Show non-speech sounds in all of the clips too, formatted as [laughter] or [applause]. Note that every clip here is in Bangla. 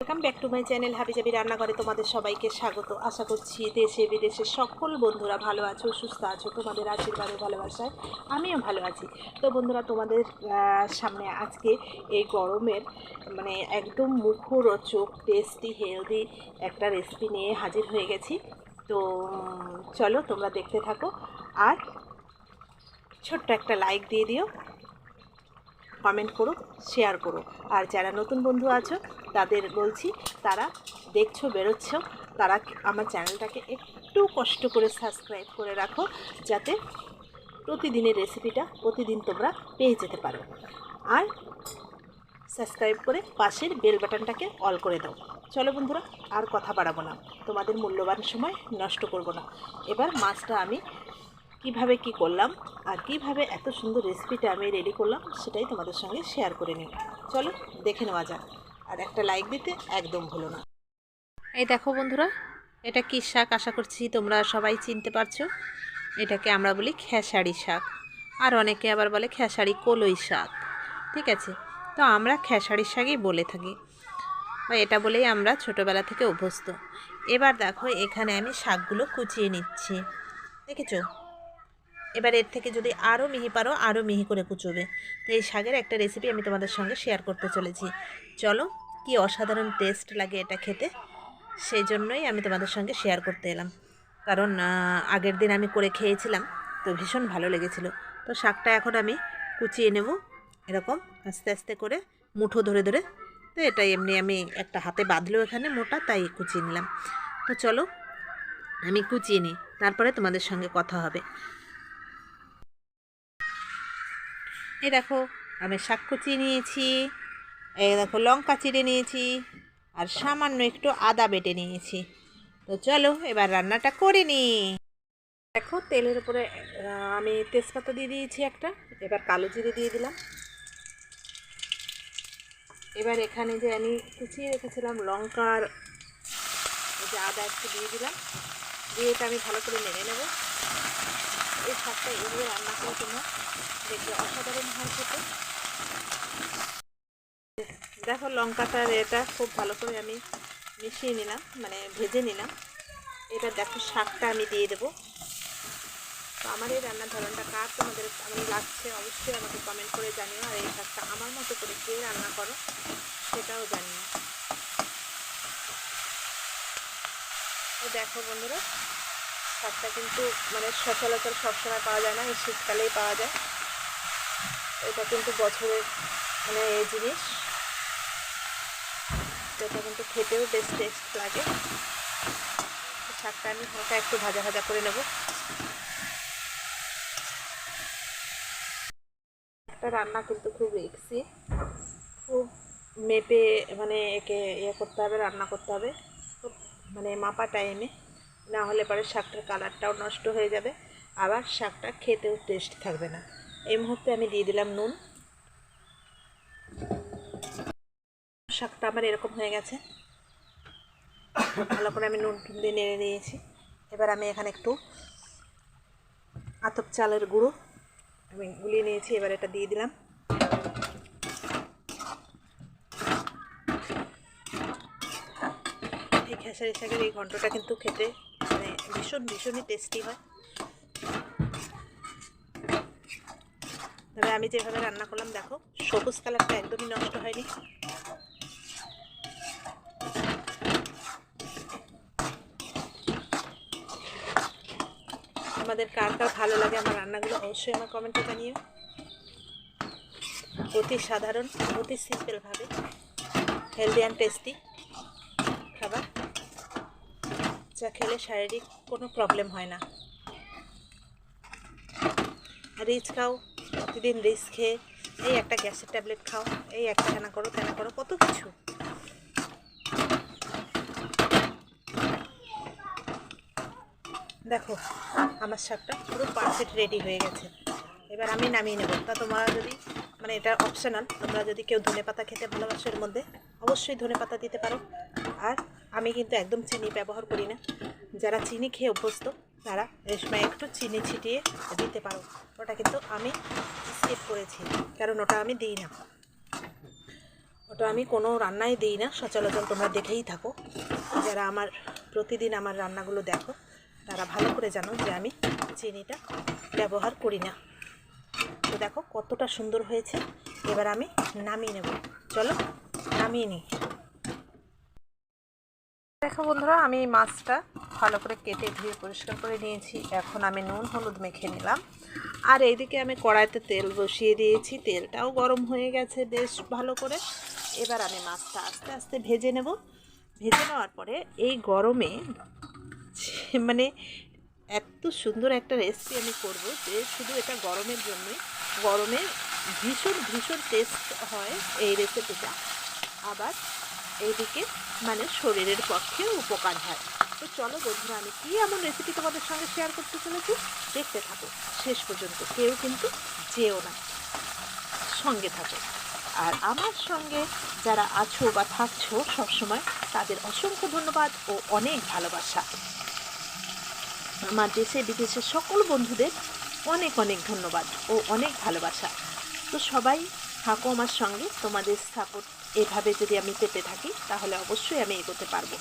Welcome back to my channel হাবিজাবি রান্নাঘরে তোমাদের সবাইকে স্বাগত। আশা করছি দেশে বিদেশের সকল বন্ধুরা ভালো আছো, সুস্থ আছো, তোমাদের আশীর্বাদে, ভালোবাসায় আমিও ভালো আছি। তো বন্ধুরা, তোমাদের সামনে আজকে এই গরমের মানে একদম মুখরোচক টেস্টি হেলদি একটা রেসিপি নিয়ে হাজির হয়ে গেছি। তো চলো তোমরা দেখতে থাকো। আর ছোট্ট একটা লাইক দিয়ে দিও কমেন্ট করো শেয়ার করো। আর যারা নতুন বন্ধু আছো তাদের বলছি, তারা দেখছ, বেরোচ্ছ, তারা আমার চ্যানেলটাকে একটু কষ্ট করে সাবস্ক্রাইব করে রাখো, যাতে প্রতিদিনের রেসিপিটা প্রতিদিন তোমরা পেয়ে যেতে পারো। আর সাবস্ক্রাইব করে পাশের বেল বাটনটাকে অল করে দাও। চলো বন্ধুরা, আর কথা বাড়াবো না। তোমাদের মূল্যবান সময় নষ্ট করব না। এবার মাছটা আমি কীভাবে কি করলাম আর কীভাবে এত সুন্দর রেসিপিটা আমি রেডি করলাম, সেটাই তোমাদের সঙ্গে শেয়ার করে নিই। চলো, দেখে নেওয়া যাক। আর একটা লাইক দিতে একদম ভুলো না। এই দেখো বন্ধুরা, এটা কী শাক? আশা করছি তোমরা সবাই চিনতে পারছ। এটাকে আমরা বলি খেসারি শাক। আর অনেকে আবার বলে খেসারি কলই শাক। ঠিক আছে? তো আমরা খেসারি শাকই বলে থাকি। বা এটা বলেই আমরা ছোটোবেলা থেকে অভ্যস্ত। এবার দেখো, এখানে আমি শাকগুলো কুচিয়ে নিচ্ছি। দেখেছ? এবার এর থেকে যদি আরও মিহি পারো আরও মিহি করে কুচোবে। তো এই শাকের একটা রেসিপি আমি তোমাদের সঙ্গে শেয়ার করতে চলেছি। চলো কি অসাধারণ টেস্ট লাগে এটা খেতে, সেই জন্যই আমি তোমাদের সঙ্গে শেয়ার করতে এলাম। কারণ আগের দিন আমি করে খেয়েছিলাম, তো ভীষণ ভালো লেগেছিল। তো শাকটা এখন আমি কুচিয়ে নেব, এরকম আস্তে আস্তে করে মুঠো ধরে ধরে। তো এটা এমনি আমি একটা হাতে বাঁধলেও এখানে মোটা, তাই কুচিয়ে নিলাম। তো চলো, আমি কুচিয়ে নিই, তারপরে তোমাদের সঙ্গে কথা হবে। এই দেখো, আমি শাক কুচিয়ে নিয়েছি। এই দেখো লঙ্কা চিড়ে নিয়েছি আর সামান্য একটু আদা বেটে নিয়েছি। তো চলো এবার রান্নাটা করে নি। দেখো তেলের উপরে আমি তেজপাতা দিয়ে দিয়েছি একটা, এবার কালো জিরে দিয়ে দিলাম। এবার এখানে যে আমি কুচিয়ে রেখেছিলাম লঙ্কার যে আদা একটু দিয়ে দিলাম। দিয়ে এটা আমি ভালো করে নেড়ে নেব। এই শাকটা এভাবে রান্না করে তোমরা দেখবে অসাধারণ হয় খেতে। দেখো লঙ্কাটার এটা খুব ভালো করে আমি মিশিয়ে নিলাম মানে ভেজে নিলাম। এবার দেখো শাকটা আমি দিয়ে দেবো। তো আমার এই রান্নার ধরনটা কার তোমাদের কেমন লাগছে অবশ্যই আমাকে কমেন্ট করে জানিও, আর এই শাকটা আমার মতো করে কে রান্না করো সেটাও জানিও। তো দেখো বন্ধুরা, শাকটা কিন্তু মানে সচরাচর সবসময় পাওয়া যায় না, এই শীতকালেই পাওয়া যায়। এটা কিন্তু বছরের মানে এই জিনিস। এটা কিন্তু খেতেও বেশ টেস্ট লাগে। শাকটা আমি হালকা একটু ভাজা ভাজা করে নেব। একটা রান্না কিন্তু খুব রিক্সি খুব মেপে মানে একে ইয়ে করতে হবে, রান্না করতে হবে। খুব মানে মাপা টাইমে না হলে পরে শাকটার কালারটাও নষ্ট হয়ে যাবে। আবার শাকটা খেতেও টেস্ট থাকবে না। এই মুহূর্তে আমি দিয়ে দিলাম নুন। শাকটা আমার এরকম হয়ে গেছে। ভালো করে আমি নুন টুন দিয়ে নেড়ে নিয়েছি এবার আমি এখানে একটু আতপ চালের গুঁড়ো আমি গুলিয়ে নিয়েছি, এবার এটা দিয়ে দিলাম। এই খেসারি শাকের এই ঘন্টটা কিন্তু খেতে মানে ভীষণ, ভীষণই টেস্টি হয়। তবে আমি যেভাবে রান্না করলাম, দেখো, সবুজ কালারটা একদমই নষ্ট হয়নি। আমাদের কার কার ভালো লাগে আমার রান্নাগুলো অবশ্যই আমার কমেন্টে জানিও। অতি সাধারণ, অতি সিম্পলভাবে হেলদি অ্যান্ড টেস্টি খাবার। যা খেলে শারীরিক কোনো প্রবলেম হয় না। রিচ খাও, প্রতিদিন রিচ খেয়ে এই একটা গ্যাসের ট্যাবলেট খাও, এই একটা হেনা করো, তেনা করো, কত কিছু। দেখো, আমার শাকটা পুরো পারফেক্ট রেডি হয়ে গেছে। এবার আমি নামিয়ে নেব। তা তোমরা যদি মানে এটা অপশনাল তোমরা যদি কেউ ধনে পাতা খেতে ভালোবাসো এর মধ্যে, অবশ্যই ধনে পাতা দিতে পারো। আর আমি কিন্তু একদম চিনি ব্যবহার করি না। যারা চিনি খেয়ে অভ্যস্ত, তারা সময় একটু চিনি ছিটিয়ে দিতে পারো। ওটা কিন্তু আমি স্কিপ করেছি, কারণ ওটা আমি দিই না। ওটা আমি কোনো রান্নাই দিই না, সচরাচর তোমরা দেখেই থাকো। যারা আমার, প্রতিদিন আমার রান্নাগুলো দেখো তারা ভালো করে জানো যে আমি চিনিটা ব্যবহার করি না। তো দেখো কতটা সুন্দর হয়েছে। এবার আমি নামিয়ে নেব। চলো নামিয়ে নিই। দেখো বন্ধুরা, আমি মাছটা ভালো করে কেটে ধুয়ে পরিষ্কার করে নিয়েছি। এখন আমি নুন, হলুদ মেখে নিলাম। আর এইদিকে আমি কড়াইতে তেল বসিয়ে দিয়েছি। তেলটাও গরম হয়ে গেছে বেশ ভালো করে। এবার আমি মাছটা আস্তে আস্তে ভেজে নেব। ভেজে নেওয়ার পরে এই গরমে [laughs] মানে এত সুন্দর একটা রেসিপি আমি করব যে শুধু এটা গরমের জন্যই। গরমে ভীষণ ভীষণ টেস্ট হয় এই রেসিপিটা আবার এইদিকে মানে শরীরের পক্ষে উপকার হয়। তো চলো বন্ধুরা, আমি কী এমন রেসিপি তোমাদের সঙ্গে শেয়ার করতে চলেছি? দেখতে থাকো। শেষ পর্যন্ত কেউ কিন্তু যেও না। সঙ্গে থাকো। আর আমার সঙ্গে যারা আছো বা থাকছো সবসময়, তাদের অসংখ্য ধন্যবাদ ও অনেক ভালোবাসা। আমার দেশে বিদেশে সকল বন্ধুদের অনেক অনেক ধন্যবাদ ও অনেক ভালোবাসা। তো সবাই থাকো আমার সঙ্গে, তোমাদের সাপোর্ট এভাবে যদি আমি পেতে থাকি, তাহলে অবশ্যই আমি এগোতে পারব।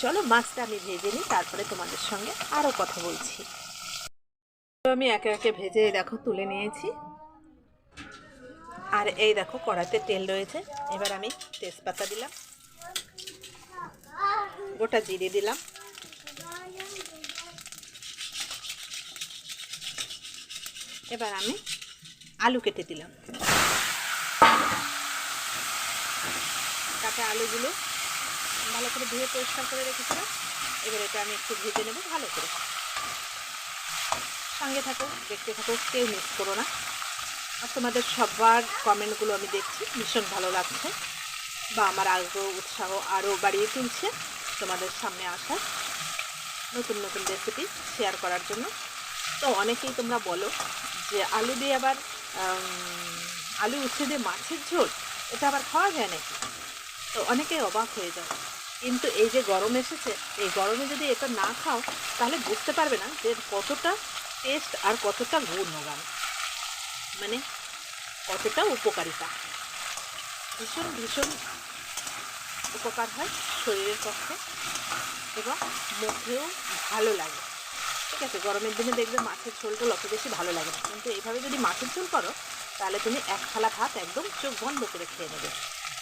চলো মাছটা আমি ভেজে নিই, তারপরে তোমাদের সঙ্গে আরও কথা বলছি। আমি একে একে ভেজে দেখো, তুলে নিয়েছি। আর এই দেখো কড়াতে তেল রয়েছে। এবার আমি তেজপাতা দিলাম। গোটা জিরে দিলাম। এবার আমি আলু কেটে দিলাম। কাটা আলুগুলো ভালো করে ধুয়ে পরিষ্কার করে রেখেছিলাম। এবার এটা আমি একটু ভেজে নেব ভালো করে। সঙ্গে থাকো, দেখতে থাকো, কেউ মিস করো না। তোমাদের সবার কমেন্টগুলো আমি দেখছি, ভীষণ ভালো লাগছে। বা আমার আগ্রহ, উৎসাহ আরও বাড়িয়ে তুলছে তোমাদের সামনে আসা নতুন নতুন রেসিপি শেয়ার করার জন্য। তো অনেকেই তোমরা বলো যে আলু দিয়ে আবার আলু উচ্ছে দিয়ে মাছের ঝোল, এটা আবার খাওয়া যায় নাকি? তো অনেকেই অবাক হয়ে যায়। কিন্তু এই যে গরম এসেছে, এই গরমে যদি এটা না খাও, তাহলে বুঝতে পারবে না যে কতটা টেস্ট আর কতটা গুণগান। মানে কতটা উপকারিতা? ভীষণ ভীষণ উপকার হয় শরীরের পক্ষে এবং মুখেও ভালো লাগে। ঠিক আছে, গরমের দিনে দেখবে মাছের ঝোলটা অত বেশি ভালো লাগে না। কিন্তু এইভাবে যদি মাছের ঝোল করো, তাহলে তুমি এক থালা ভাত একদম চোখ বন্ধ করে খেয়ে নেবে।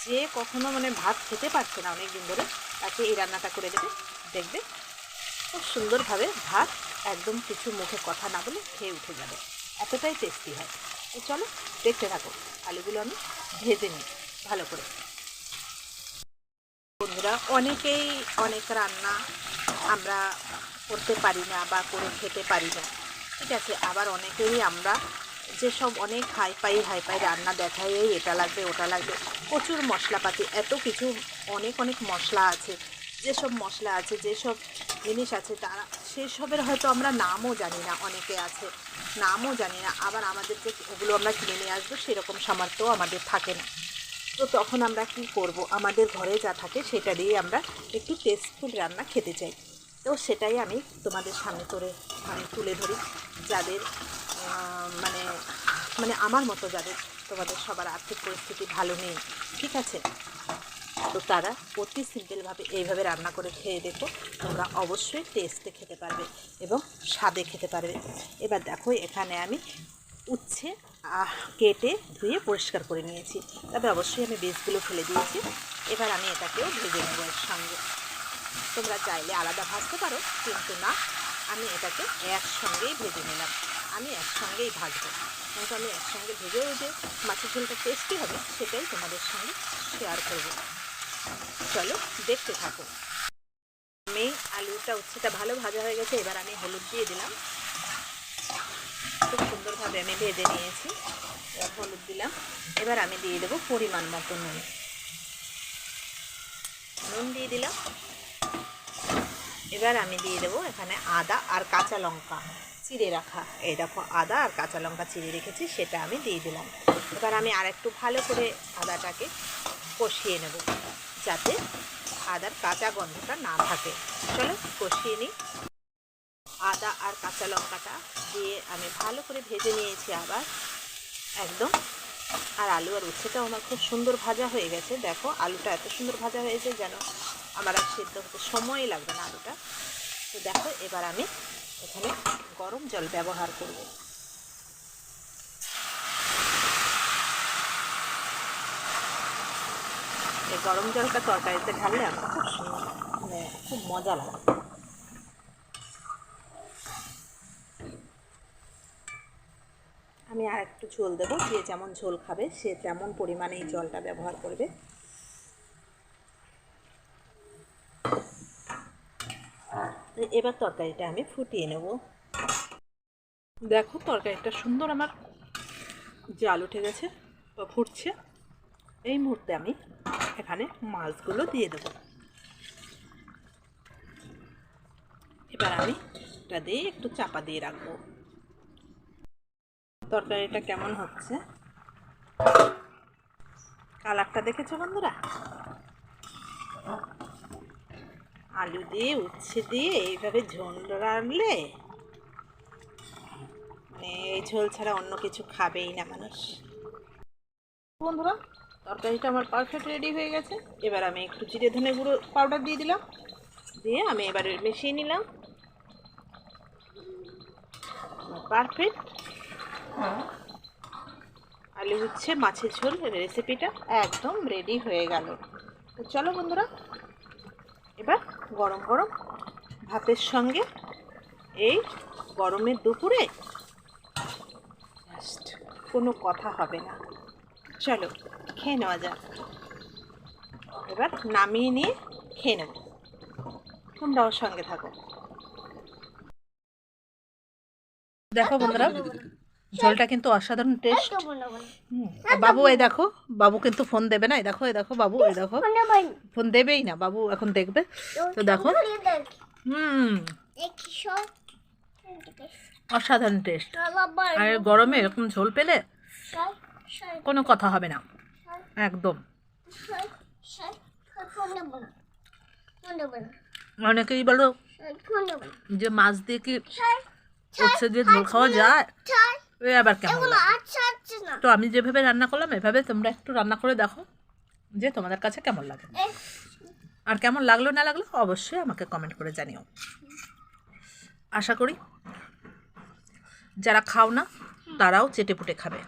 যে কখনো মানে ভাত খেতে পারছে না অনেক দিন ধরে, তাকে এই রান্নাটা করে দেবে। দেখবে খুব সুন্দরভাবে ভাত একদম কিছু মুখে কথা না বলে খেয়ে উঠে যাবে। এতটাই টেস্টি হয়। চলো, দেখতে থাকো। আলুগুলো আমি ভেজে নিই, ভালো করে। বন্ধুরা, অনেকেই অনেক রান্না আমরা করতে পারি না বা করে খেতে পারি না। ঠিক আছে, আবার অনেকেই আমরা যেসব অনেক হাই পাই হাই পাই রান্না দেখায় এই এটা লাগবে, ওটা লাগবে। প্রচুর মশলাপাতি, এত কিছু, অনেক অনেক মশলা আছে। যেসব মশলা আছে, যেসব জিনিস আছে, তারা সেসবের হয়তো আমরা নামও জানি না, অনেকে আছে, নামও জানি না। আবার আমাদেরকে ওগুলো আমরা কিনে নিয়ে আসব, সেরকম সামর্থ্য আমাদের থাকে না। তো তখন আমরা কি করব? আমাদের ঘরে যা থাকে, সেটা দিয়ে আমরা একটু টেস্টফুল রান্না খেতে চাই। তো সেটাই আমি তোমাদের সামনে করে আমি তুলে ধরি। যাদের মানে মানে আমার মতো যাদের, তোমাদের সবার আর্থিক পরিস্থিতি ভালো নেই, ঠিক আছে? তো তারা অতি সিম্পলভাবে এইভাবে রান্না করে খেয়ে দেখো, তোমরা অবশ্যই টেস্টে খেতে পারবে এবং স্বাদে খেতে পারবে। এবার দেখো, এখানে আমি উচ্ছে কেটে ধুয়ে পরিষ্কার করে নিয়েছি। তবে অবশ্যই আমি বীজগুলো ফেলে দিয়েছি। এবার আমি এটাকেও ভেজে নেব এর সঙ্গে। তোমরা চাইলে আলাদা ভাজতে পারো, কিন্তু না, আমি এটাকে একসঙ্গেই ভেজে নিলাম। আমি একসঙ্গেই ভাজবো। কিন্তু আমি একসঙ্গে ভেজেও যে মাছের ঝোলটা টেস্টি হবে, সেটাই তোমাদের সঙ্গে শেয়ার করব। চলো দেখতে থাকো। আমি আলুটা, উচ্ছেটা ভালো ভাজা হয়ে গেছে, এবার আমি হলুদ দিয়ে দিলাম। খুব সুন্দরভাবে আমি ভেজে নিয়েছি, এবার হলুদ দিলাম। এবার আমি দিয়ে দেবো পরিমাণ মতো নুন। নুন দিয়ে দিলাম। এবার আমি দিয়ে দেবো এখানে আদা আর কাঁচা লঙ্কা চিড়ে রাখা। এই দেখো, আদা আর কাঁচা লঙ্কা চিড়ে রেখেছি, সেটা আমি দিয়ে দিলাম। এবার আমি আর একটু ভালো করে আদাটাকে কষিয়ে নেব। যাতে আদার কাঁচা গন্ধটা না থাকে। চলো কষিয়ে নিই। আদা আর কাঁচা লঙ্কাটা দিয়ে আমি ভালো করে ভেজে নিয়েছি আবার। একদম। আর আলু আর উচ্ছেটাও আমার খুব সুন্দর ভাজা হয়ে গেছে। দেখো, আলুটা এত সুন্দর ভাজা হয়েছে যেন আমার আর সেদ্ধ হতে সময়ই লাগবে না আলুটা। তো দেখো, এবার আমি এখানে গরম জল ব্যবহার করব। এই গরম জলটা তরকারিতে ঢাললে আমার খুব মানে খুব মজা লাগে। আমি আর একটু ঝোল দেবো, যে যেমন ঝোল খাবে সে তেমন পরিমাণে এই জলটা ব্যবহার করবে। এবার তরকারিটা আমি ফুটিয়ে নেব। দেখো তরকারিটা সুন্দর আমার জাল উঠে গেছে বা ফুটছে। এই মুহূর্তে আমি এখানে মাছগুলো দিয়ে দেব। এবার আমি এটা দিয়ে একটু চাপা দিয়ে রাখব। তরকারিটা কেমন হচ্ছে? কালারটা দেখেছ বন্ধুরা? আলু দিয়ে, উচ্ছে দিয়ে এইভাবে ঝোল রানলে মানে এই ঝোল ছাড়া অন্য কিছু খাবেই না মানুষ। বন্ধুরা তরকারিটা আমার পারফেক্ট রেডি হয়ে গেছে। এবার আমি একটু জিরে ধনে গুঁড়ো পাউডার দিয়ে দিলাম। দিয়ে আমি এবারে মিশিয়ে নিলাম। পারফেক্ট আলু হচ্ছে মাছের ঝোল রেসিপিটা একদম রেডি হয়ে গেল। তো চলো বন্ধুরা, এবার গরম গরম ভাতের সঙ্গে এই গরমের দুপুরে কোনো কথা হবে না। চলো। খেয়ে নেওয়া যাক। এবার নামিয়ে নিয়ে খেয়ে নেব। তোমরাও সঙ্গে থাকো। দেখো বন্ধুরা ঝোলটা কিন্তু অসাধারণ টেস্ট বাবু এই দেখো বাবু কিন্তু ফোন দেবে না। এই দেখো এই দেখো বাবু এই দেখো। ফোন দেবেই না। বাবু এখন দেখবে। তো দেখো। হুম। অসাধারণ টেস্ট আর গরমে এরকম ঝোল পেলে কোনো কথা হবে না। একদম। অনেকেই বলো যে মাছ দিয়ে কি উচ্ছে দিয়ে ঝোল খাওয়া যায়? এ আবার কেমন তো আমি যেভাবে রান্না করলাম, এভাবে তোমরা একটু রান্না করে দেখো যে তোমাদের কাছে কেমন লাগে। আর কেমন লাগল, না লাগল, অবশ্যই আমাকে কমেন্ট করে জানিও। আশা করি যারা খাও না, তারাও চেটে পুটে খাবে।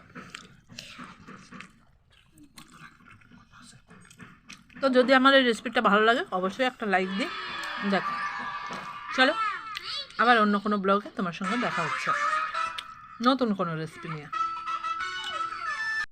তো যদি আমার এই রেসিপিটা ভালো লাগে, অবশ্যই একটা লাইক দিই দেখো, চলো, আবার অন্য কোনো ব্লগে তোমার সঙ্গে দেখা হচ্ছে। নতুন কোনো রেসিপি নিয়ে।